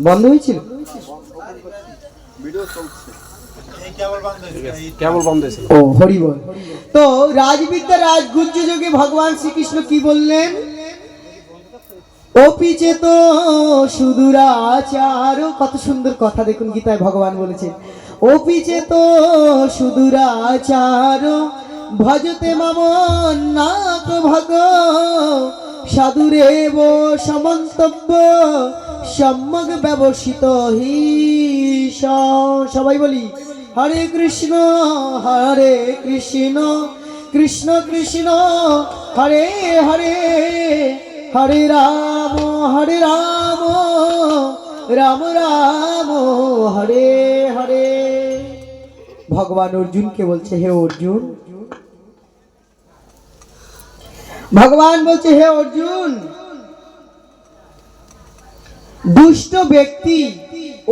বন্ধ হয়েছিল তো রাজবিদ্যা যোগে ভগবান শ্রীকৃষ্ণ কি বললেন? অপিচে তো সুদূরাচার। কত সুন্দর কথা দেখুন গীতায় ভগবান বলেছেন। অপিচে তো সুদূরাচার। ভজতে মাম ভগ সাধুরেব সমন্তব্য, সম্যক ব্যবসিত হি সবাই বলি, হরে কৃষ্ণ হরে কৃষ্ণ কৃষ্ণ কৃষ্ণ, হরে হরে হরে রাম হরে রাম রাম রাম, হরে হরে। ভগবান অর্জুনকে বলছে, হে অর্জুন ভগবান বলছে, হে অর্জুন, দুষ্ট ব্যক্তি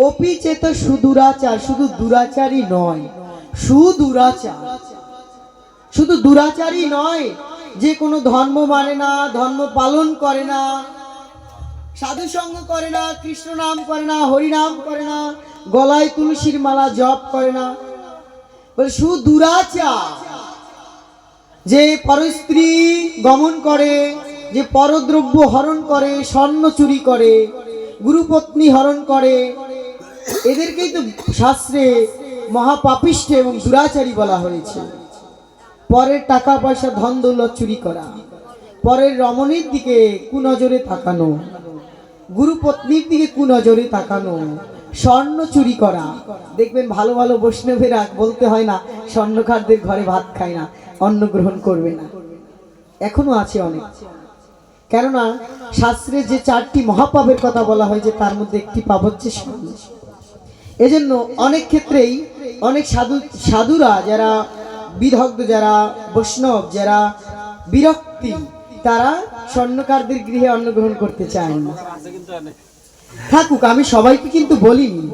অপিচেত সুদুরাচার, শুধু দুরাচারই নয়, সুদুরাচার, শুধু দুরাচারই নয়, যে কোনো ধর্ম মানে না, ধর্ম পালন করে না, সাধু সঙ্গ করে না, কৃষ্ণ নাম করে না, হরি নাম করে না, গলায় তুলসীর মালা জপ করে না সুদুরাচার যে পরস্ত্রী গমন করে, যে পরদ্রব্য হরণ করে, স্বর্ণ চুরি করে, গুরুপত্নী হরণ করে, এদেরকেই তো শাস্ত্রে মহাপাপিষ্ঠ এবং দুরাচারী বলা হয়েছে। পরের টাকা পয়সা ধন দৌলত চুরি করা, পরের রমণীর দিকে কুনজরে তাকানো, গুরুপত্নীর দিকে কুনজরে তাকানো, স্বর্ণ চুরি করা। দেখবেন ভালো ভালো বৈষ্ণবেরা বলতে হয় না স্বর্ণকারদের ঘরে ভাত খায় না। অন্ন গ্রহণ করবে না। এখনও আছে অনেক। কেননা শাস্ত্রে যে চারটি মহাপাপের কথা বলা হয় যে তার মধ্যে একটি পাপ হচ্ছে এজন্য অনেক ক্ষেত্রেই অনেক সাধু, সাধুরা যারা বিদগ্ধ যারা বৈষ্ণব, যারা বিরক্তি, তারা স্বর্ণকারদের গৃহে অন্ন গ্রহণ করতে চায় না। থাকুক, আমি সবাইকে কিন্তু বলিনি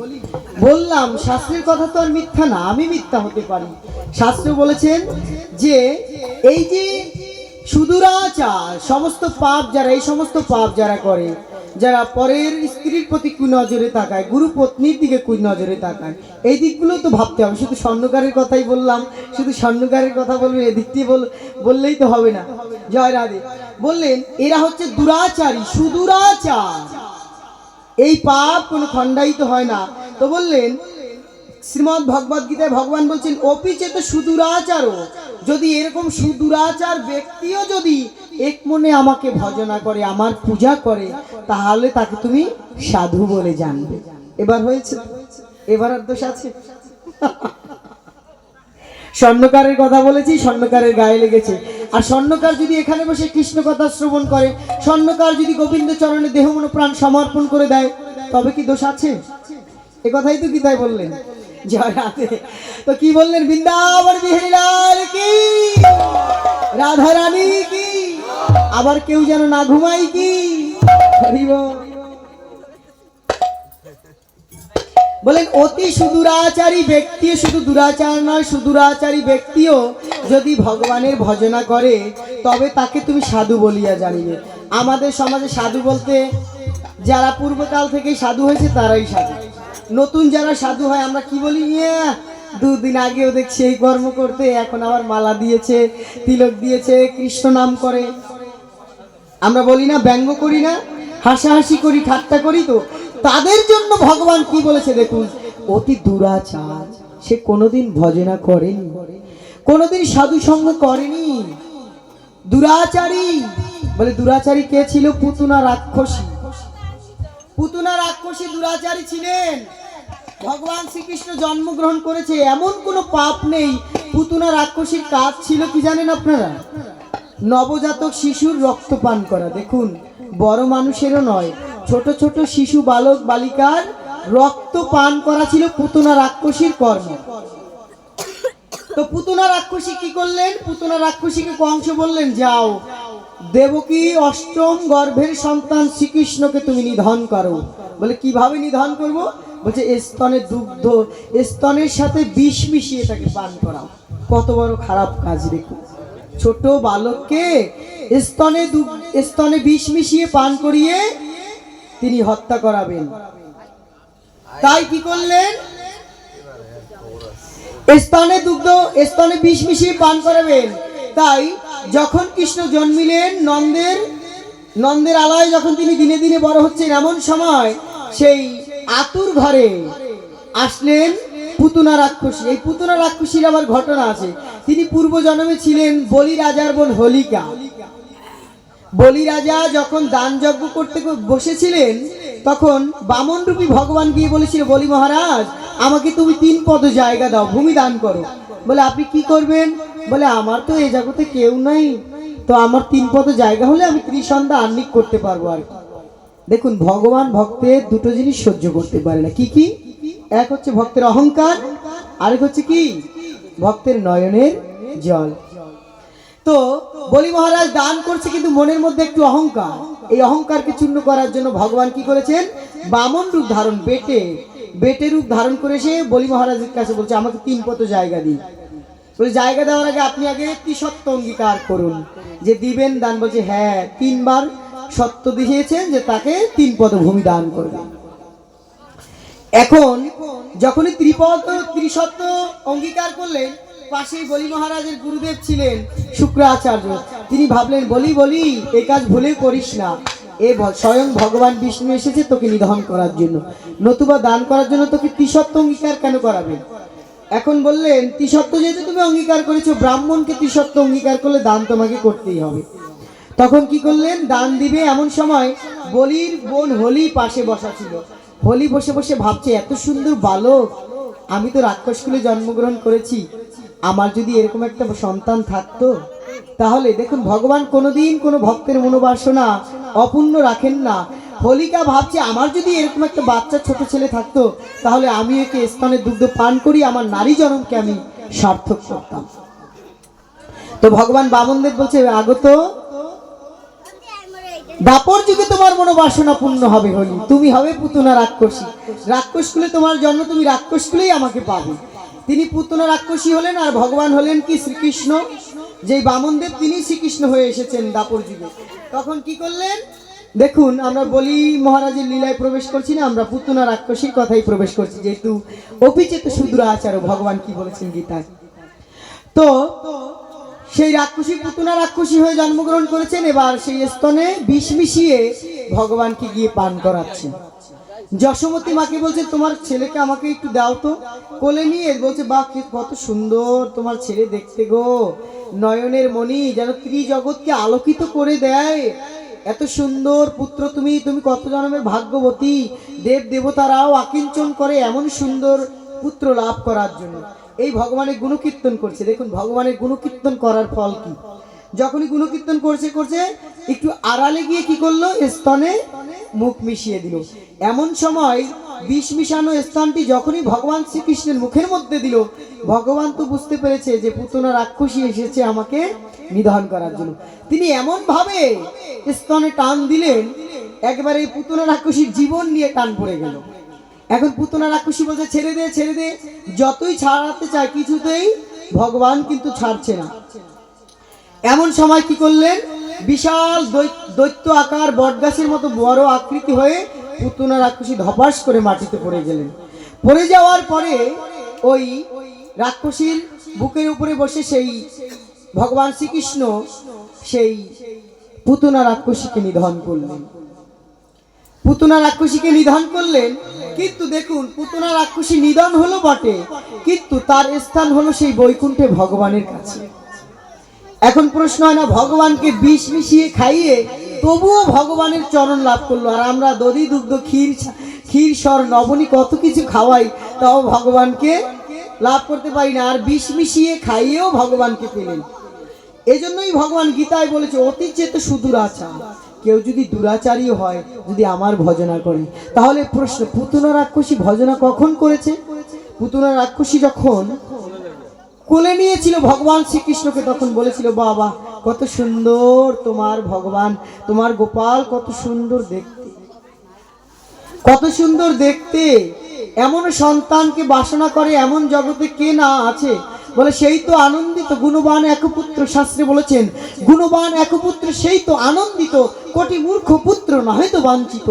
বললাম, শাস্ত্রের কথা তো আর মিথ্যা না, আমি মিথ্যা হতে পারি। শাস্ত্র বলেছেন যে, এই যে সুদূরাচার, সমস্ত পাপ যারা, এই সমস্ত পাপ যারা করে, যারা পরের স্ত্রীর প্রতি কুনজরে তাকায়, গুরু পত্নীর দিকে কুনজরে তাকায়, এই দিকগুলো তো ভাবতে হবে। শুধু স্বর্ণকারের কথাই বললাম, শুধু স্বর্ণকারের কথা বলবেন বল, বললেই তো হবে না। জয় রাধে। বললেন, এরা হচ্ছে দুরাচারী, সুদূরাচার। এই পাপ কোনো খণ্ডায়িত হয় না। তো বললেন, শ্রীমদ ভগবদ গীতায় ভগবান বলছেন অপিচেত সুদূরাচারও যদি এরকম সুদূরাচার ব্যক্তিও যদি এক মনে আমাকে ভজনা করে, আমার পূজা করে, তাহলে তাকে তুমি সাধু বলে জানবে। এবার হয়েছে, এবার আর দোষ আছে? স্বর্ণকারের কথা বলেছি, স্বর্ণকারের গায়ে লেগেছে। আর স্বর্ণকার যদি এখানে বসে কৃষ্ণ কথা শ্রবণ করে, স্বর্ণকার যদি গোবিন্দ চরণে দেহ মন প্রাণ সমর্পণ করে দেয়, তবে কি দোষ আছে? এ কথাই তো গীতায় বললেন। তো কি বললেন? বৃন্দাবন বিহারীলাল কি? রাধা রানী কি? আবার কেউ যেন না ঘুমাই কি? বলেন, অতি সুদূরাচারী ব্যক্তিও শুধু দুরাচার নয়, সুদূরাচারী ব্যক্তিও যদি ভগবানের ভজনা করে, তবে তাকে তুমি সাধু বলিয়া জানিবে। আমাদের সমাজে সাধু বলতে যারা পূর্বকাল থেকে সাধু হয়েছে, তারাই সাধু। নতুন যারা সাধু হয়, আমরা কি বলি? ইয়া, দুদিন আগেও দেখছি এই কর্ম করতে, এখন আবার মালা দিয়েছে, তিলক দিয়েছে, কৃষ্ণ নাম করে। আমরা বলি না, ব্যঙ্গ করি না, হাসাহাসি করি, ঠাট্টা করি তো। তাদের জন্য ভগবান কি বলেছে দেখুন, অতি দুরাচার। সে কোনোদিন ভজনা করেনি, কোনোদিন সাধু সঙ্গ করেনি। দুরাচারী, বলে দুরাচারী কে ছিল? পুতুনা রাক্ষসী। পুতুনা রাক্ষসী দুরাচারী ছিলেন। ভগবান শ্রীকৃষ্ণ জন্মগ্রহণ করেছে, এমন কোনো পাপ নেই। পুতুনা রাক্ষসীর কাজ ছিল কি জানেন আপনারা? নবজাতক শিশুর রক্ত পান করা, দেখুন। বড় মানুষেরও নয়, ছোট ছোট শিশু বালক বালিকার রক্ত পান করা ছিল পুতুনা রাক্ষসীর কর্ম। তো পুতুনা রাক্ষসী কি করলেন? পুতুনা রাক্ষসীকে কংস বললেন, যাও, দেবকী অষ্টম গর্ভের সন্তান শ্রীকৃষ্ণকে তুমি নিধন করো। বলে, কীভাবে নিধন করব? বলছে স্তনের দুগ্ধ স্তনের সাথে বিষ মিশিয়ে তাকে পান করাও। কত বড় খারাপ কাজ দেখুন ছোট বালককে স্তনে স্তনে বিষ মিশিয়ে পান করিয়ে তিনি হত্যা করাবেন। তাই কি করলেন? স্তনে দুগ্ধ স্তনে বিষ মিশিয়ে পান করাবেন। তাই যখন কৃষ্ণ জন্মিলেন নন্দের নন্দের আলায় যখন তিনি দিনে দিনে বড় হচ্ছেন, এমন সময় সেই আতুর ঘরে আসলেন পুতুনা রাক্ষসী। এই পুতুনা রাক্ষসীর আবার ঘটনা আছে। তিনি পূর্ব জন্মে ছিলেন বলি রাজার বোন হোলিকা। বলি রাজা যখন দান যজ্ঞ করতে বসেছিলেন, তখন বামন রূপী ভগবান গিয়ে বলেছিল, বলি মহারাজ, আমাকে তুমি তিন পদ জায়গা দাও, ভূমি দান করো। বলে, আপনি কি করবেন? বলে, আমার তো এই জগতে কেউ নাই। তো আমার তিন পদ জায়গা হলে আমি ত্রিসন্ধ্যা আহ্নিক করতে পারব আর কি। দেখুন, ভগবান ভক্তের দুটো জিনিস সহ্য করতে পারে না। কি কি? এক হচ্ছে ভক্তের অহংকার, আরেক হচ্ছে কি? ভক্তের নয়নের জল। তো বলি মহারাজ, দান করছে কিন্তু মনের মধ্যে একটু অহংকার। এই অহংকারকে চূর্ণ করার জন্য ভগবান কি করেছেন? বামন রূপ ধারণ, বেটে বেটে রূপ ধারণ করে সে বলি মহারাজের কাছে বলছে, আমাকে তিন পত জায়গা দিন। বলে, জায়গা দেওয়ার আগে আপনি আগে কি সত্য অঙ্গীকার করুন। যে দিবেন দান বলছে হ্যাঁ তিনবার সত্য দিয়েছেন যে তাকে তিন পদ ভূমি দান করবেন এখন যখনই ত্রিপদ ত্রিসত্য অঙ্গীকার করলেন, পাশেই বলি মহারাজের গুরুদেব ছিলেন শুক্রাচার্য। তিনি ভাবলেন, বলি বলি, এ কাজ ভুলে করিস না। এ স্বয়ং ভগবান বিষ্ণু এসেছে তোকে নিধন করার জন্য। নতুবা দান করার জন্য তোকে ত্রিসত্য অঙ্গীকার কেন করাবে এখন বললেন ত্রিসত্য যেহেতু তুমি অঙ্গীকার করেছ, ব্রাহ্মণকে ত্রিসত্য অঙ্গীকার করলে দান তোমাকে করতেই হবে। তখন কি করলেন? দান দিবে এমন সময় বলির বোন হোলি পাশে বসা ছিল। হোলি বসে বসে ভাবছে, এত সুন্দর বালক। আমি তো রাক্ষসকুলে জন্মগ্রহণ করেছি। আমার যদি এরকম একটা সন্তান থাকতো, তাহলে দেখুন, ভগবান কোনোদিন কোনো ভক্তের মনোবাসনা অপূর্ণ রাখেন না। হোলিকা ভাবছে, আমার যদি এরকম একটা বাচ্চা, ছোট ছেলে থাকতো, তাহলে আমি একে স্তনের দুগ্ধ পান করি, আমার নারী জনমকে আমি সার্থক করতাম। তো ভগবান বামনদেব বলছে আগত দাপর যুগে তোমার মনোবাসনা পূর্ণ হবে হলি তুমি হবে পুতনা রাক্ষসী। রাক্ষস কুলে তোমার জন্ম তুমি রাক্ষস কুলেই আমাকে পাবে। তিনি পুতনা রাক্ষসী হলেন আর ভগবান হলেন কি শ্রীকৃষ্ণ? যে বামনদেব তিনি শ্রীকৃষ্ণ হয়ে এসেছেন দাপর যুগে। তখন কি করলেন? দেখুন, আমরা বলি মহারাজের লীলায় প্রবেশ করছি না, আমরা পুতনা রাক্ষসীর কথাই প্রবেশ করছি, যেহেতু অপিচেত সুদূর আচার ভগবান কি বলেছেন গীতায়? তো সেই রাক্ষসী পুতুনা রাক্ষসী হয়ে জন্মগ্রহণ করেছেন। এবার সেই স্তনে বিষ মিশিয়ে ভগবানকে গিয়ে পান করাচ্ছেন যশোমতী মাকে বলছে, তোমার ছেলেকে আমাকে একটু দাও তো। কোলে নিয়ে বলছে বা কত সুন্দর তোমার ছেলে দেখতে গো। নয়নের মণি যেন ত্রিজগৎকে আলোকিত করে দেয়। এত সুন্দর পুত্র তুমি তুমি কত জন্মের ভাগ্যবতী। দেব দেবতারাও আকিঞ্চন করে এমন সুন্দর পুত্র লাভ করার জন্য। এই ভগবানের গুণকীর্তন করছে। দেখুন, ভগবানের গুণকীর্তন করার ফল কি? যখনই গুণকীর্তন করছে করছে, একটু আড়ালে গিয়ে কি করল? স্তনে মুখ মিশিয়ে দিল। এমন সময় বিষ মিশানো স্থানটি যখনই ভগবান শ্রীকৃষ্ণের মুখের মধ্যে দিল, ভগবান তো বুঝতে পেরেছে যে পুতনা রাক্ষসী এসেছে আমাকে নিধন করার জন্য। তিনি এমন ভাবে স্তনে টান দিলেন, একবারে এই পুতনা রাক্ষসীর জীবন নিয়ে টান পড়ে গেল। এখন পুতনা রাক্ষসী বলছে, ছেড়ে দে ছেড়ে দে। যতই ছাড়াতে চায় কিছুতেই ভগবান কিন্তু ছাড়ছে না। এমন সময় কি করলেন? বিশাল দৈত্য আকার বটগাছের মতো বড় আকৃতি হয়ে পুতনা রাক্ষসী ধপাস করে মাটিতে পড়ে গেলেন। পড়ে যাওয়ার পরে ওই রাক্ষসীর বুকের উপরে বসে সেই ভগবান শ্রীকৃষ্ণ সেই পুতনা রাক্ষসীকে নিধন করলেন। পুতনা রাক্ষসীকে নিধন করলেন। কিন্তু দেখুন, পুতনা রাক্ষসী নিধন হলো বটে, কিন্তু তার স্থান হলো সেই বৈকুণ্ঠে ভগবানের কাছে। এখন প্রশ্ন হয় না, ভগবানকে বিষ মিশিয়ে খাইয়ে তবুও ভগবানের চরণ লাভ করল। আর আমরা দধি, দুগ্ধ, ক্ষীর ক্ষীর, স্বর, নবনী কত কিছু খাওয়াই, তাও ভগবানকে লাভ করতে পারি না। আর বিষ মিশিয়ে খাইয়েও ভগবানকে পেলেন। এজন্যই ভগবান গীতায় বলেছে, অতি চেত সুদূরাচার। কেউ যদি দুরাচারী হয়, যদি আমার ভজনা করে, তাহলে প্রশ্ন পুতুনা রাক্ষসী ভজনা কখন করেছে? পুতুনা রাক্ষসী যখন কোলে নিয়েছিল ভগবান শ্রীকৃষ্ণকে, তখন বলেছিল, বাবা, কত সুন্দর তোমার ভগবান, তোমার গোপাল কত সুন্দর দেখতে। কত সুন্দর দেখতে। এমন সন্তানকে বাসনা করে, এমন জগতে কে না আছে বলে, সেই তো আনন্দিত, গুণবান একপুত্র শাস্ত্রে বলেছেন, গুণবান একপুত্র সেই তো আনন্দিত, কোটি মূর্খ পুত্র নহে তো বাঞ্ছিত।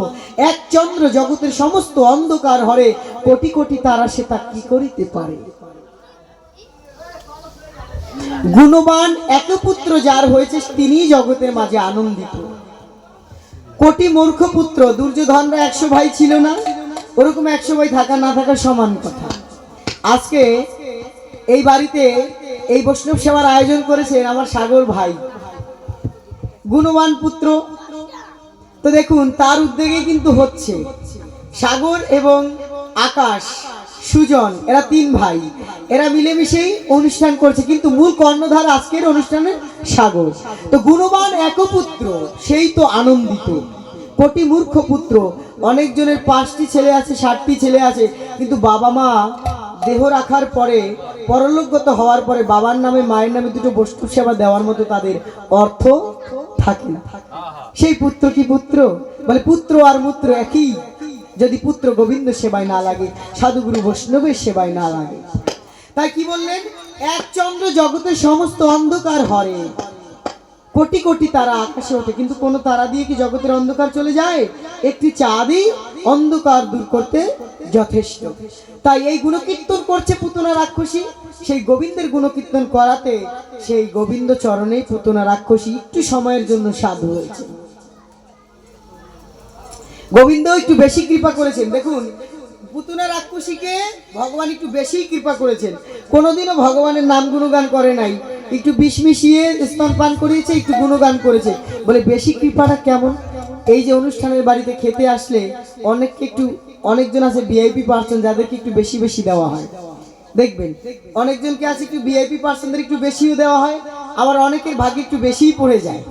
এক চন্দ্র জগতের সমস্ত অন্ধকার হরে, কোটি কোটি তারা সে তা কি করিতে পারে? গুণবান একপুত্র যার হয়েছে তিনি জগতের মাঝে আনন্দিত। কোটি মূর্খ পুত্র, দুর্যোধনরা একশো ভাই ছিল না? ওরকম একশো ভাই থাকা না থাকা সমান কথা। আজকে এই বাড়িতে এই বৈষ্ণব সেবার আয়োজন করেছেন আমার সাগর ভাই। গুণমান পুত্র। তো দেখুন, তার উদ্যোগে কিন্তু হচ্ছে। সাগর এবং আকাশ, সুজন, এরা তিন ভাই। এরা মিলেমিশেই অনুষ্ঠান করছে, কিন্তু মূল কর্ণধার আজকের অনুষ্ঠানের সাগর। তো গুণবান এক পুত্র সেই তো আনন্দিত। কোটি মূর্খ পুত্র, অনেকজনের পাঁচটি ছেলে আছে ষাটটি ছেলে আছে, কিন্তু বাবা মা দেহ রাখার পরে পরলোকগত হওয়ার পরে বাবার নামে, মায়ের নামে দুটো বস্তু সেবা দেওয়ার মতো তাদের অর্থ থাকে না। সেই পুত্র কি পুত্র? বলে, পুত্র আর মূত্র একই। যদি পুত্র গোবিন্দ সেবায় না লাগে, সাধুগুরু বৈষ্ণবের সেবায় না লাগে। তাই কি বললেন? এক চন্দ্র জগতের সমস্ত অন্ধকার হরে। কোটি কোটি তারা আকাশে ওঠে। কিন্তু কোন তারা দিয়ে কি জগতের অন্ধকার চলে যায়? একটি চাঁদই অন্ধকার দূর করতে যথেষ্ট। তাই এই গুণকীর্তন করছে পুতনা রাক্ষসী। সেই গোবিন্দের গুণকীর্তন করাতে সেই গোবিন্দ চরণে পুতনা রাক্ষসী একটু সময়ের জন্য সাধু হয়েছে। গোবিন্দ একটু বেশি কৃপা করেছেন। দেখুন, পুতুনা রাক্ষসীকে ভগবান একটু বেশি কৃপা করেছেন। কোনোদিনও ভগবানের নাম গুণগান করে নাই। একটু বিষ মিশিয়ে স্নান পান করিয়েছে, একটু গুণগান করেছে। বলে, বেশি কৃপাটা কেমন? এই যে অনুষ্ঠানের বাড়িতে খেতে আসলে অনেককে একটু, অনেকজন আছে ভিআইপি পার্সন যাদেরকে একটু বেশি বেশি দেওয়া হয়। দেখবেন, অনেকজনকে আছে একটু ভিআইপি পার্সনদের একটু বেশিও দেওয়া হয়, আবার অনেকের ভাগে একটু বেশিই পড়ে যায়।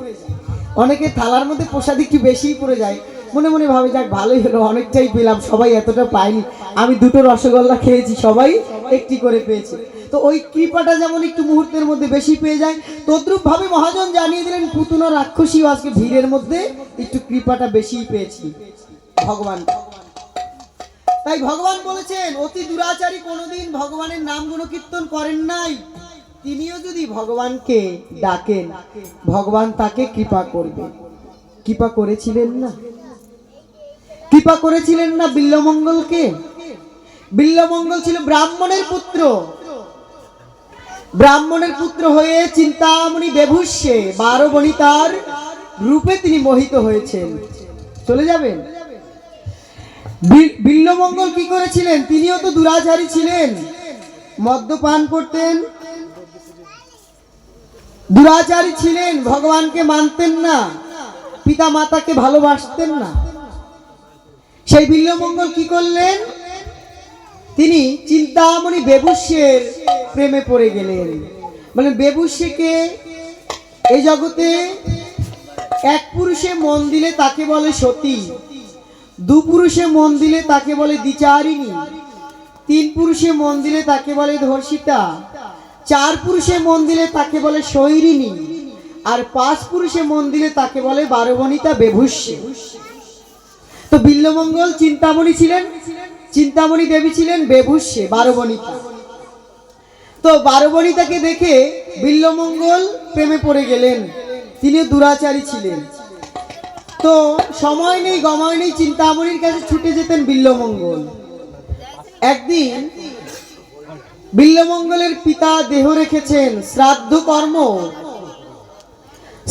অনেকের থালার মধ্যে প্রসাদ একটু বেশিই পড়ে যায়। মনে মনে ভাবে, যাক, ভালোই হলো, অনেকটাই পেলাম, সবাই এতটা পায়নি। আমি দুটো রসগোল্লা খেয়েছি, সবাই একটি করে পেয়েছে। তো ওই কৃপাটা যেমন একটু মুহূর্তের মধ্যে বেশি পেয়ে যায় তদ্রুপভাবে মহাজন জানিয়ে দিলেন, পুতুনা রাক্ষসীও আজকে ভিড়ের মধ্যে একটু কৃপাটা বেশিই পেয়েছি। ভগবান। তাই ভগবান বলেছেন, অতি দুরাচারী কোনোদিন ভগবানের নাম গুণকীর্তন করেন নাই। তিনিও যদি ভগবানকে ডাকেন, ভগবান তাকে কৃপা করবে। কৃপা করেছিলেন না? কৃপা করেছিলেন না বিল্লমঙ্গলকে? বিল্লমঙ্গল ছিল ব্রাহ্মণের পুত্র। ব্রাহ্মণের পুত্র হয়ে চিন্তামণি বেভুষ্যে বারো বনিতার রূপে তিনি মোহিত হয়েছেন। চলে যাবেন? বিল্লমঙ্গল কি করেছিলেন? তিনিও তো দুরাচারী ছিলেন। মদ্যপান করতেন। দুরাচারী ছিলেন, ভগবানকে মানতেন না। পিতা মাতাকে ভালোবাসতেন না। সেই বিল্লমঙ্গল কি করলেন? তিনি চিন্তামণি বেবুষ্যের প্রেমে পড়ে গেলেন। মানে বেবুষ্যকে এই জগতে এক পুরুষে মন দিলে তাকে বলে সতী, দু পুরুষে মন দিলে তাকে বলে দ্বিচারিণী, তিন পুরুষে মন দিলে তাকে বলে ধর্ষিতা, চার পুরুষে মন দিলে তাকে বলে শৈরিণী আর পাঁচ পুরুষে মন দিলে তাকে বলে বারবণিতা বেভুষ্য তো বিল্লমঙ্গল চিন্তামণি ছিলেন। চিন্তামণি দেবী ছিলেন বেভুষ্যে বারবণিতা। তো বারবণিতাকে দেখে বিল্লমঙ্গল প্রেমে পড়ে গেলেন। তিনি দুরাচারী ছিলেন। তো সময় নেই, গময় নেই, চিন্তামণির কাছে ছুটে যেতেন বিল্লমঙ্গল। একদিন বিল্লমঙ্গলের পিতা দেহ রেখেছেন, শ্রাদ্ধ কর্ম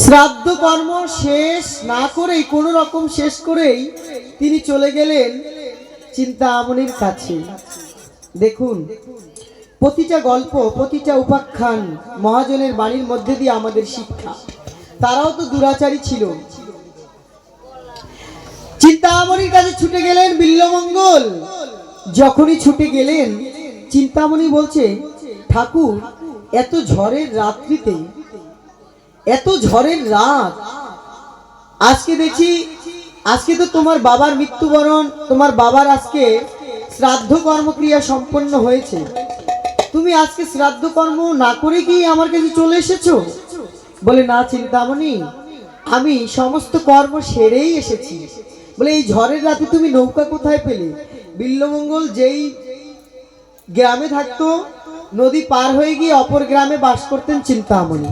শ্রাদ্ধ কর্ম শেষ না করেই, কোনো রকম শেষ করেই তিনি চলে গেলেন চিন্তামণির কাছে। দেখুন, প্রতিটা গল্প, প্রতিটা উপাখ্যান মহাজনের বাণীর মধ্যে দিয়ে আমাদের শিক্ষা। তারাও তো দুরাচারী ছিল। চিন্তামণির কাছে ছুটে গেলেন বিল্লমঙ্গল। যখনই ছুটে গেলেন, চিন্তামণি বলছে, ঠাকুর, এত ঝড়ের রাত্রিতে এত ঝড়ের রাত। আজকে দেখি, আজকে তো তোমার বাবার মৃত্যুবরণ, তোমার বাবার আজকে শ্রাদ্ধ কর্মক্রিয়া সম্পন্ন হয়েছে। তুমি আজকে শ্রাদ্ধ কর্ম না করে কি আমার কাছে চলে এসেছ? বলে, না চিন্তামণি, আমি সমস্ত কর্ম সেরেই এসেছি। বলে, এই ঝড়ের রাতে তুমি নৌকা কোথায় পেলে? বিল্লমঙ্গল যেই গ্রামে থাকতো, নদী পার হয়ে গিয়ে অপর গ্রামে বাস করতেন চিন্তামণি।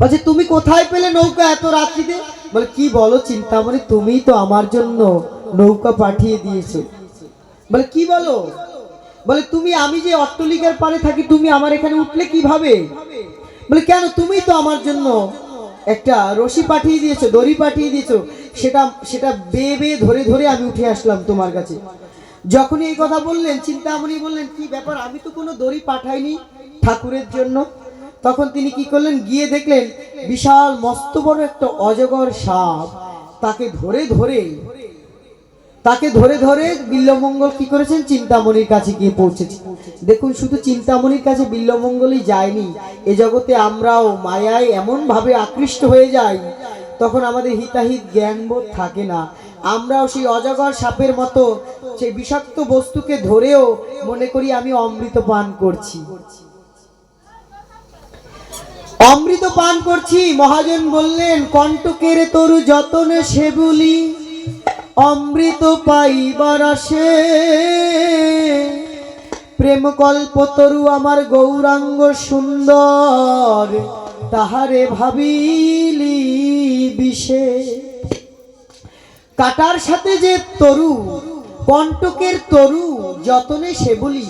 বলছে, তুমি কোথায় পেলে নৌকা এত রাত্রিতে? বলে, কি বলো চিন্তামণি তুমি তো আমার জন্য নৌকা পাঠিয়ে দিয়েছ। বলে, কি বলো? বলে, তুমি, আমি যে অট্টলিকার পারে থাকি, তুমি আমার এখানে উঠলে কীভাবে? বলে, কেন তুমি তো আমার জন্য একটা রশি পাঠিয়ে দিয়েছ, দড়ি পাঠিয়ে দিয়েছ। সেটা সেটা বেয়ে বেয়ে ধরে ধরে আমি উঠে আসলাম তোমার কাছে। যখনই এই কথা বললেন, চিন্তামণি বললেন, কি ব্যাপার, আমি তো কোনো দড়ি পাঠাইনি ঠাকুরের জন্য? তখন তিনি কি করলেন? গিয়ে দেখলেন বিশাল মস্ত বড় একটা অজগর সাপ তাকে ধরে ধরে, তাকে ধরে ধরে বিল্লমঙ্গল কি করেছেন? চিন্তামণির কাছে গিয়ে পৌঁছেছে। দেখুন, শুধু চিন্তামণির কাছে বিল্লমঙ্গলই যায়নি। এ জগতে আমরাও মায়ায় এমন ভাবে আকৃষ্ট হয়ে যাই, তখন আমাদের হিতাহিত জ্ঞানবোধ থাকে না। আমরাও সেই অজগর সাপের মতো সেই বিষাক্ত বস্তুকে ধরেও মনে করি আমি অমৃত পান করছি। অমৃত পান করছি। মহাজন বললেন, কণ্টকের তরু যতনে সেবুলি অমৃত পাইবার আসে। প্রেম কল্প তরু আমার গৌরাঙ্গ সুন্দর, তাহারে ভাবিলি বিষে। কাটার সাথে যে তরু, কণ্টকের তরু যতনে সেবুলি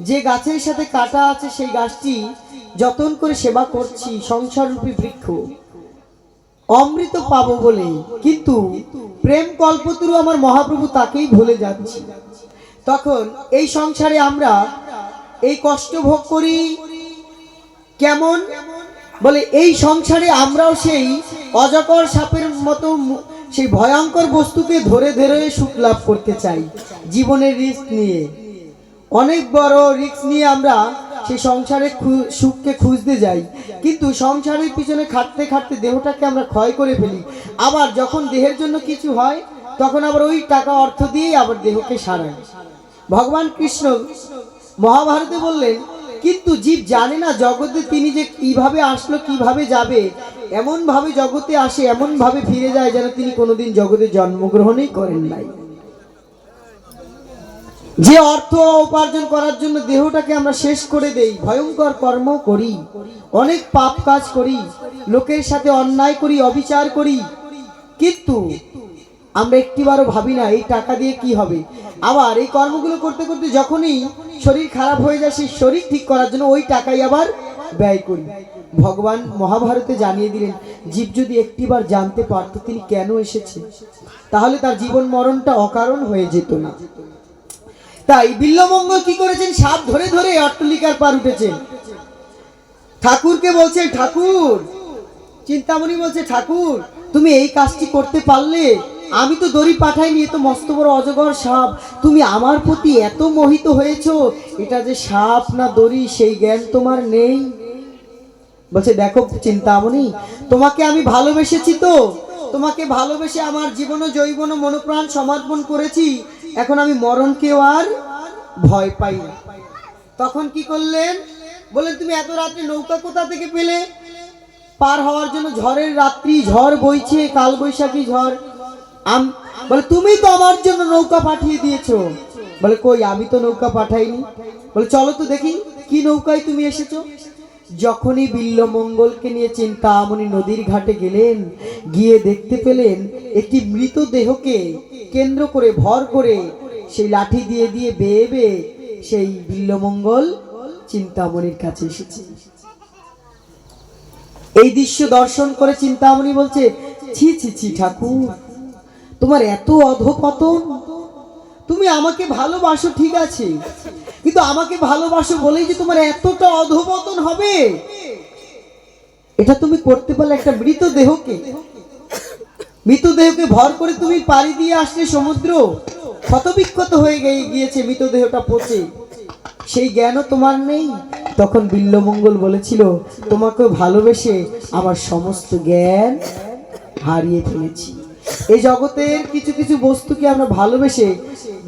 যে গাছের সাথে কাটা আছে সেই গাছটি যতন করে সেবা করছি, সংসাররূপী বৃক্ষ, অমৃত পাবো বলে কিন্তু প্রেম কল্পতরু আমার মহাপ্রভু তাকেই ভুলে যাচ্ছি। তখন এই সংসারে আমরা এই কষ্ট ভোগ করি। কেমন? বলে, এই সংসারে আমরাও সেই অজকর সাপের মতো সেই ভয়ঙ্কর বস্তুকে ধরে ধরে সুখ লাভ করতে চাই। জীবনের রিস্ক নিয়ে। অনেক বড় রিস্ক নিয়ে আমরা সেই সংসারে সুখকে খুঁজতে যাই। কিন্তু সংসারের পিছনে খাটতে খাটতে দেহটাকে আমরা ক্ষয় করে ফেলি। আবার যখন দেহের জন্য কিছু হয়, তখন আবার ওই টাকা অর্থ দিয়েই আবার দেহকে সারাই। ভগবান কৃষ্ণ মহাভারতে বললেন, কিন্তু জীব জানে না জগতে তিনি যে কীভাবে আসলো, কীভাবে যাবে। এমনভাবে জগতে আসে, এমনভাবে ফিরে যায় যেন তিনি কোনোদিন জগতে জন্মগ্রহণই করেন নাই। যে অর্থ উপার্জন করার জন্য দেহটাকে আমরা শেষ করে দেই, ভয়ঙ্কর কর্ম করি, অনেক পাপ কাজ করি, লোকের সাথে অন্যায় করি, অবিচার করি। কিন্তু আমরা একটিবারও ভাবি না, এই টাকা দিয়ে কি হবে? আবার এই কর্মগুলো করতে করতে যখনই শরীর খারাপ হয়ে যায়, সেই শরীর ঠিক করার জন্য ওই টাকাই আবার ব্যয় করি। ভগবান মহাভারতে জানিয়ে দিলেন, জীব যদি একটিবার জানতে পারত তিনি কেন এসেছে, তাহলে তার জীবন মরণটা অকারণ হয়ে যেত না। তাই বিল্লমঙ্গল কি করেছেন? সাপ ধরে ধরে অট্টলিকার পার উঠেছেন ঠাকুরকে বলছেন ঠাকুর, চিন্তামণি বলছে, ঠাকুর, তুমি এই কাজটি করতে পারলে? আমি তো দড়ি পাঠাইনি, এ তো মস্ত বড় অজগর সাপ। তুমি আমার প্রতি এত মোহিত হয়েছো, এটা যে সাপ না দড়ি, সেই জ্ঞান তোমার নেই। বলছে, দেখো চিন্তামণি, তোমাকে আমি ভালোবেসেছি তো। তোমাকে ভালোবেসে আমার জীবন জৈবন মনোপ্রাণ সমর্পণ করেছি। এখন আমি মরণকেও আর ভয় পাই না। তখন কি করলেন? বললেন, তুমি এত রাত্রে নৌকা কোথা থেকে পেলে? পার হওয়ার জন্য ঝড়ের রাত্রি, ঝড় বইছে কাল বৈশাখী ঝড়। আম বলে, তুমি তো আমার জন্য নৌকা পাঠিয়ে দিয়েছ। বলে, কই, আমি তো নৌকা পাঠাইনি। বলে, চলো তো দেখি, কি নৌকায় তুমি এসেছ? যখনই বিল্লমঙ্গলকে নিয়ে চিন্তামণি নদীর ঘাটে গেলেন, গিয়ে দেখতে পেলেন একটি মৃতদেহকে কেন্দ্র করে, ভর করে সেই লাঠি দিয়ে দিয়ে বেয়ে বেয়ে সেই বিল্লমঙ্গল চিন্তামণির কাছে এসেছে। এই দৃশ্য দর্শন করে চিন্তামণি বলছে, ছি ছি ছি, ঠাকুর, তোমার এত অধপতন তুমি আমাকে ভালোবাসো, ঠিক আছে। কিন্তু আমাকে ভালোবাসো বলেই যে তোমার এতটা অধপতন হবে। এটা তুমি করতে পারলে একটা মৃত মৃতদেহকে মৃতদেহকে ভর করে তুমি পাড়ি দিয়ে আসলে সমুদ্র। ক্ষতবিক্ষত হয়ে গিয়ে- গিয়েছে মৃতদেহটা পচে। সেই জ্ঞানও তোমার নেই। তখন বিল্লমঙ্গল বলেছিল তোমাকে ভালোবেসে আমার সমস্ত জ্ঞান হারিয়ে ফেলেছি। এই জগতের কিছু কিছু বস্তুকে আমরা ভালোবেসে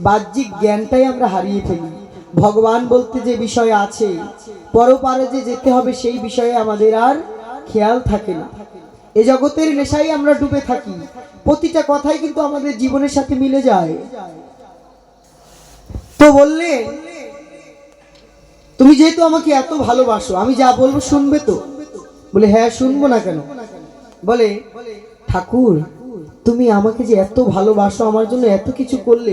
বাহ্যিক জ্ঞানটাই আমরা হারিয়ে ফেলি। ভগবান বলতে যে বিষয় আছে, পরপারে যে যেতে হবে সেই বিষয়ে আমাদের আর খেয়াল থাকে না। এ জগতের নেশাই আমরা ডুবে থাকি। প্রতিটা কথাই কিন্তু আমাদের জীবনের সাথে মিলে যায়। তো বললেন তুমি যেহেতু আমাকে এত ভালোবাসো, আমি যা বলব শুনবে তো? বলে হ্যাঁ শুনব না কেন? বলে, ঠাকুর তুমি আমাকে যে এত ভালোবাসো, আমার জন্য এত কিছু করলে,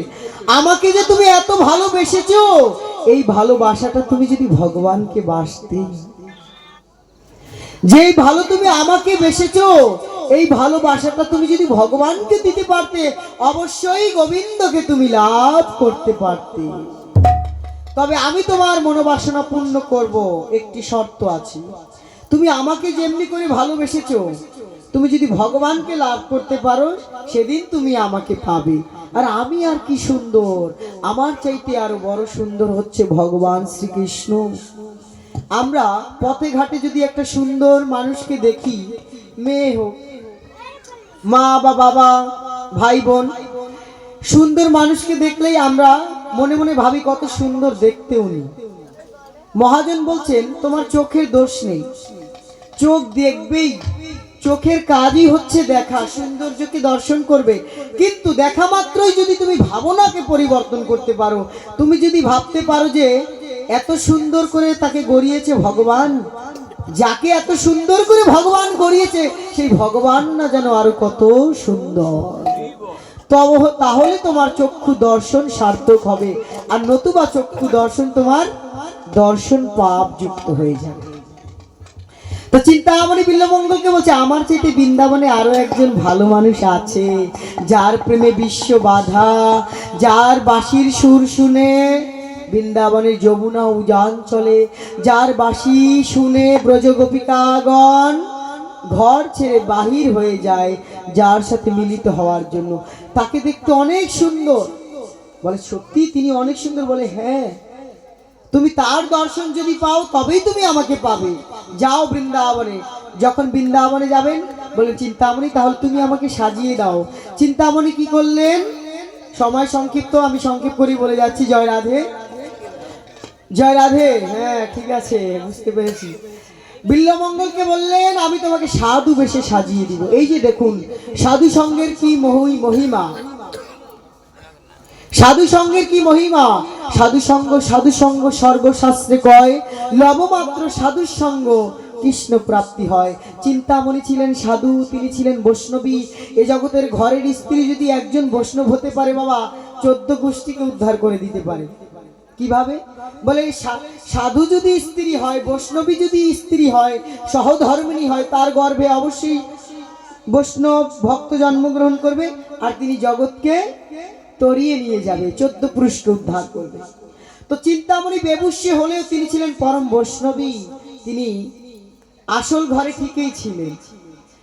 আমাকে যে তুমি এত ভালোবেসেছো, এই ভালোবাসাটা তুমি যদি ভগবানকে বাসতে। যেই ভালো তুমি আমাকে বেসেছো, এই ভালোবাসাটা তুমি যদি ভগবানকে দিতে পারতে, অবশ্যই গোবিন্দকে তুমি লাভ করতে পারতে। তবে আমি তোমার মনোবাসনা পূর্ণ করব, একটি শর্ত আছে। তুমি আমাকে যেমনি করে ভালোবেসেছো তুমি যদি ভগবানকে লাভ করতে পারো, সেদিন তুমি আমাকে পাবে। আর আমি আর কি সুন্দর। আমার চাইতে আরও বড় সুন্দর হচ্ছে ভগবান শ্রীকৃষ্ণ। আমরা পথে ঘাটে যদি একটা সুন্দর মানুষকে দেখি, মেয়ে হোক, মা বা বাবা, ভাই বোন, সুন্দর মানুষকে দেখলেই আমরা মনে মনে ভাবি কত সুন্দর দেখতে উনি মহাজন বলছেন, তোমার চোখের দোষ নেই। চোখ দেখবেই চোখের কাজই হচ্ছে দেখা, সৌন্দর্যকে দর্শন করবে। কিন্তু দেখা মাত্রই যদি তুমি ভাবনাকে পরিবর্তন করতে পারো, তুমি যদি ভাবতে পারো যে এত সুন্দর করে তাকে গড়িয়েছে ভগবান, যাকে এত সুন্দর করে ভগবান গড়িয়েছে, সেই ভগবান না যেন আরও কত সুন্দর। তব তাহলে তোমার চক্ষু দর্শন সার্থক হবে, আর নতুবা চক্ষু দর্শন তোমার দর্শন পাপ যুক্ত হয়ে যাবে। তো চিন্তামণি বিল্লমঙ্গলকে বলছে, আমার চাইতে বৃন্দাবনে আরও একজন ভালো মানুষ আছে, যার প্রেমে বিশ্ব বাধা, যার বাঁশির সুর শুনে বৃন্দাবনের যমুনা উজান চলে, যার বাঁশি শুনে ব্রজগোপিকাগণ ঘর ছেড়ে বাহির হয়ে যায়, যার সাথে মিলিত হওয়ার জন্য। তাকে দেখতে অনেক সুন্দর। বলে সত্যি তিনি অনেক সুন্দর? বলে হ্যাঁ। তুমি তার দর্শন যদি পাও, তবেই তুমি আমাকে পাবে। যাও বৃন্দাবনে। যখন বৃন্দাবনে যাবেন বলে চিন্তামণি, তাহলে তুমি আমাকে সাজিয়ে দাও। চিন্তামণি কি করলেন? সময় সংক্ষিপ্ত, আমি সংক্ষেপ করি বলে যাচ্ছি। জয় রাধে। জয় রাধে। হ্যাঁ ঠিক আছে, বুঝতে পেরেছি। বিল্লমঙ্গলকে বললেন, আমি তোমাকে সাধু বেশে সাজিয়ে দিব। এই যে দেখুন, সাধু সঙ্গের কি মহি মহিমা। সাধু সঙ্গের কি মহিমা? সাধু সঙ্গ সাধু সঙ্গ সর্বশাস্ত্রে কয়, লবমাত্র সাধু সঙ্গ কৃষ্ণ প্রাপ্তি হয়। চিন্তামণি ছিলেন সাধু, তিনি ছিলেন বৈষ্ণবী। এ জগতের ঘরের স্ত্রী যদি একজন বৈষ্ণব হতে পারে বাবা, চোদ্দ গোষ্ঠীকে উদ্ধার করে দিতে পারে। কীভাবে? বলে সাধু যদি স্ত্রী হয়, বৈষ্ণবী যদি স্ত্রী হয়, সহধর্মিণী হয়, তার গর্ভে অবশ্যই বৈষ্ণব ভক্ত জন্মগ্রহণ করবে। আর তিনি জগৎকে তরিয়ে নিয়ে যাবে, চোদ্দ পৃষ্ঠ উদ্ধার করবে। তো চিন্তামণি বেবুষ্যে হলেও তিনি ছিলেন পরম বৈষ্ণবী। তিনি আসল ঘরে ঠিকই ছিলেন।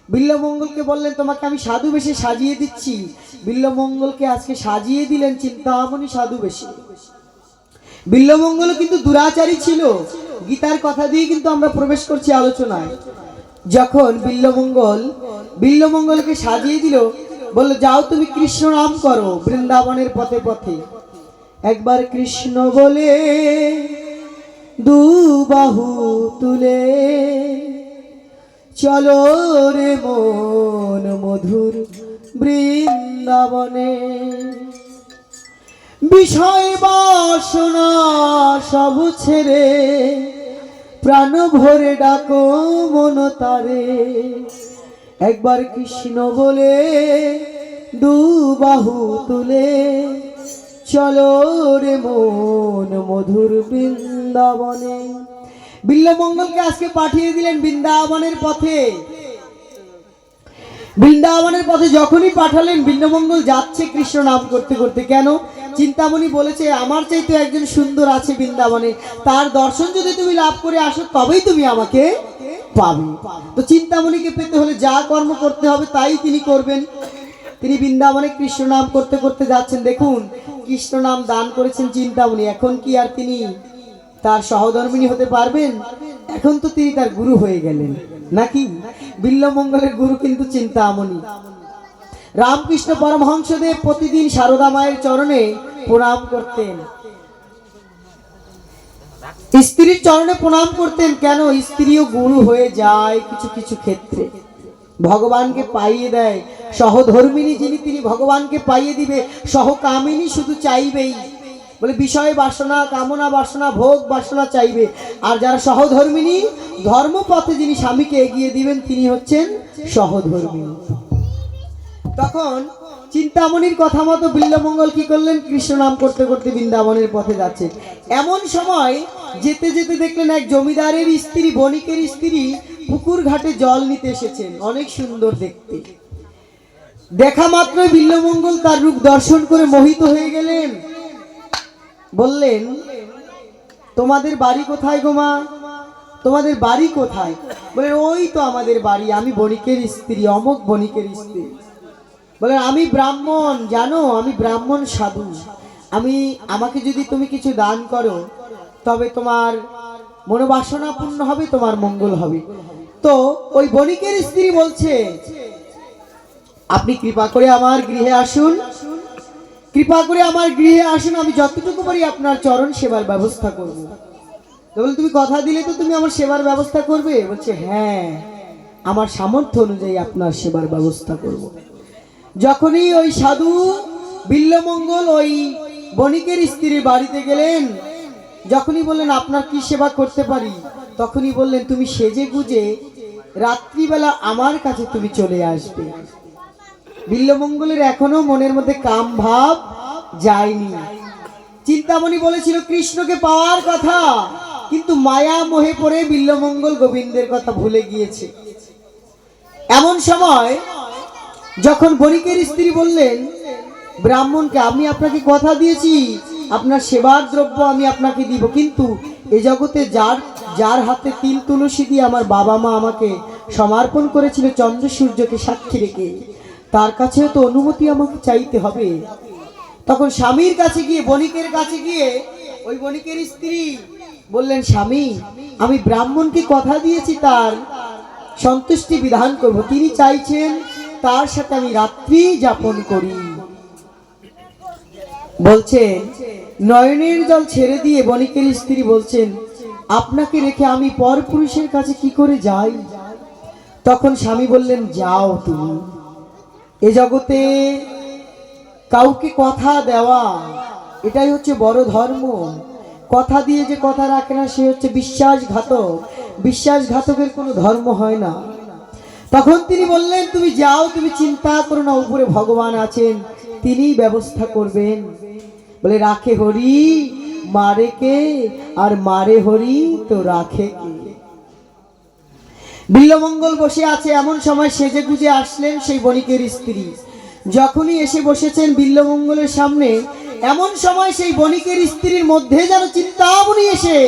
বিল্লমঙ্গলকে বললেন, তোমাকে আমি সাধু বেশে সাজিয়ে দিচ্ছি। বিল্লমঙ্গলকে আজকে সাজিয়ে দিলেন চিন্তামণি সাধু বেশে। বিল্লমঙ্গল কিন্তু দুরাচারী ছিল। গীতার কথা দিয়ে কিন্তু আমরা প্রবেশ করছি আলোচনায়। যখন বিল্লমঙ্গল, বিল্লমঙ্গলকে সাজিয়ে দিল বলল, যাও তুমি কৃষ্ণ নাম করো বৃন্দাবনের পথে পথে। একবার কৃষ্ণ বলে, দু বাহু তুলে, চলো রে মন মধুর বৃন্দাবনে। বিষয় বাসনা সব ছেড়ে প্রাণ ভরে ডাকো মন তারে। একবার কৃষ্ণ বলে দু বাহু তুলে, চলো রে মন মধুর বৃন্দাবনে। বিল্লমঙ্গলকে আজকে পাঠিয়ে দিলেন বৃন্দাবনের পথে। বৃন্দাবনের পথে যখনই পাঠালেন বৃন্দামঙ্গল যাচ্ছে কৃষ্ণ নাম করতে করতে। কেন? চিন্তামণি বলেছে, আমার চাইতে একজন সুন্দর আছে বৃন্দাবনে। তার দর্শন যদি তুমি লাভ করে আসো, তবেই তুমি আমাকে পাবে। তো চিন্তামণিকে পেতে হলে যা কর্ম করতে হবে তাই তিনি করবেন। তিনি বৃন্দাবনে কৃষ্ণ নাম করতে করতে যাচ্ছেন। দেখুন, কৃষ্ণ নাম দান করেছেন চিন্তামণি। এখন কি আর তিনি তার সহধর্মিনী হতে পারবেন? এখন তো তিনি তার গুরু হয়ে গেলেন। নাকি? বিল্লমঙ্গলের গুরু কিন্তু চিন্তামণি। রামকৃষ্ণ পরমহংসদেব প্রতিদিন সারদা মায়ের চরণে প্রণাম করতেন। স্ত্রীর চরণে প্রণাম করতেন, কেন স্ত্রীও গুরু হয়ে যায় কিছু কিছু ক্ষেত্রে। ভগবানকে পাইয়ে দেয়। সহধর্মিনী যিনি, তিনি ভগবানকে পাইয়ে দিবে। সহকামিনী শুধু চাইবেই। বলে বিষয় বাসনা, কামনা বাসনা, ভোগ বাসনা চাইবে। আর যারা সহধর্মিনী, ধর্মপথে যিনি স্বামীকে এগিয়ে দিবেন, তিনি হচ্ছেন সহধর্মিনী। তখন চিন্তামণির কথা মতো বিল্লমঙ্গল কি করলেন? কৃষ্ণ নাম করতে করতে বৃন্দাবনের পথে যাচ্ছে এমন সময় যেতে যেতে দেখলেন এক জমিদারের স্ত্রী, বণিকের স্ত্রী পুকুর ঘাটে জল নিতে এসেছেন। অনেক সুন্দর দেখতে। দেখা মাত্রই বিল্লমঙ্গল তার রূপ দর্শন করে মোহিত হয়ে গেলেন। বললেন, তোমাদের বাড়ি কোথায় গো মা? তোমাদের বাড়ি কোথায়? বলে, ওই তো আমাদের বাড়ি। আমি বণিকের স্ত্রী অমক বণিকের স্ত্রী। বলে, আমি ব্রাহ্মণ, জানো, আমি ব্রাহ্মণ সাধু। আমি, আমাকে যদি তুমি কিছু দান করো, তবে তোমার মনোবাসনা পূর্ণ হবে, তোমার মঙ্গল হবে। তো ওই বণিকের স্ত্রী বলছে, আপনি কৃপা করে আমার গৃহে আসুন। কৃপা করে আমার গৃহে আসুন, আমি যতটুকু পারি আপনার চরণ সেবার ব্যবস্থা করব। বলে, তুমি কথা দিলে তো তুমি আমার সেবার ব্যবস্থা করবে? বলছে হ্যাঁ আমার সামর্থ্য অনুযায়ী আপনার সেবার ব্যবস্থা করব। যখনই ওই সাধু বিল্লমঙ্গল ওই বণিকের স্ত্রীর বাড়িতে গেলেন, যখনই বললেন, আপনার কি সেবা করতে পারি? তখনই বললেন, তুমি সেজে গুজে রাত্রিবেলা আমার কাছে তুমি চলে আসবে। বিল্লমঙ্গলের এখনও মনের মধ্যে কাম ভাব যায়নি। চিন্তামণি বলেছিল, কৃষ্ণকে পাওয়ার কথা, কিন্তু মায়া মোহে পড়ে বিল্লমঙ্গল গোবিন্দের কথা ভুলে গিয়েছে। এমন সময় যখন বণিকের স্ত্রী বললেন, ব্রাহ্মণকে আমি আপনাকে কথা দিয়েছি, আপনার সেবার দ্রব্য আমি আপনাকে দিব, কিন্তু এ জগতে যার যার হাতে তিল তুলসী দিয়ে আমার বাবা মা আমাকে সমর্পণ করেছিল চন্দ্র সূর্যকে সাক্ষী রেখে, তার কাছেও তো অনুমতি আমাকে চাইতে হবে। তখন স্বামীর কাছে গিয়ে, বণিকের কাছে গিয়ে ওই বণিকের স্ত্রী বললেন, স্বামী, আমি ব্রাহ্মণকে কথা দিয়েছি, তার সন্তুষ্টি বিধান করব। তিনি চাইছেন তার সাথে আমি রাত্রি যাপন করি। বলছেন নয়নের জল ছেড়ে দিয়ে বণিকের স্ত্রী বলছেন, আপনাকে রেখে আমি পর পুরুষের কাছে কি করে যাই? তখন স্বামী বললেন, যাও তুমি। এ জগতে কাউকে কথা দেওয়া, এটাই হচ্ছে বড় ধর্ম। কথা দিয়ে যে কথা রাখে না, সে হচ্ছে বিশ্বাসঘাতক। বিশ্বাসঘাতকের কোনো ধর্ম হয় না। তখন তিনি বললেন, তুমি যাও, তুমি চিন্তা করো না, উপরে ভগবান আছেন তিনি ব্যবস্থা করবেন। বলে, রাখে হরি, মারে কে, আর মারে হরি তো রাখে কে? বিল্লমঙ্গল বসে আছে, এমন সময় সেজে গুজে আসলেন সেই বণিকের স্ত্রী। যখনই এসে বসেছেন বিল্লমঙ্গলের সামনে, এমন সময় সেই বণিকের স্ত্রীর মধ্যে যেন চিন্তামণি এসে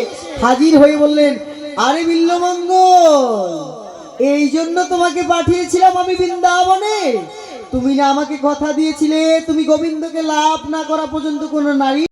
হাজির হয়ে বললেন, আরে বিল্লমঙ্গল এই জন্য তোমাকে পাঠিয়েছিলাম আমি বৃন্দাবনে। তুমি না আমাকে কথা দিয়েছিলে, তুমি গোবিন্দকে লাভ না করা পর্যন্ত কোনো নারী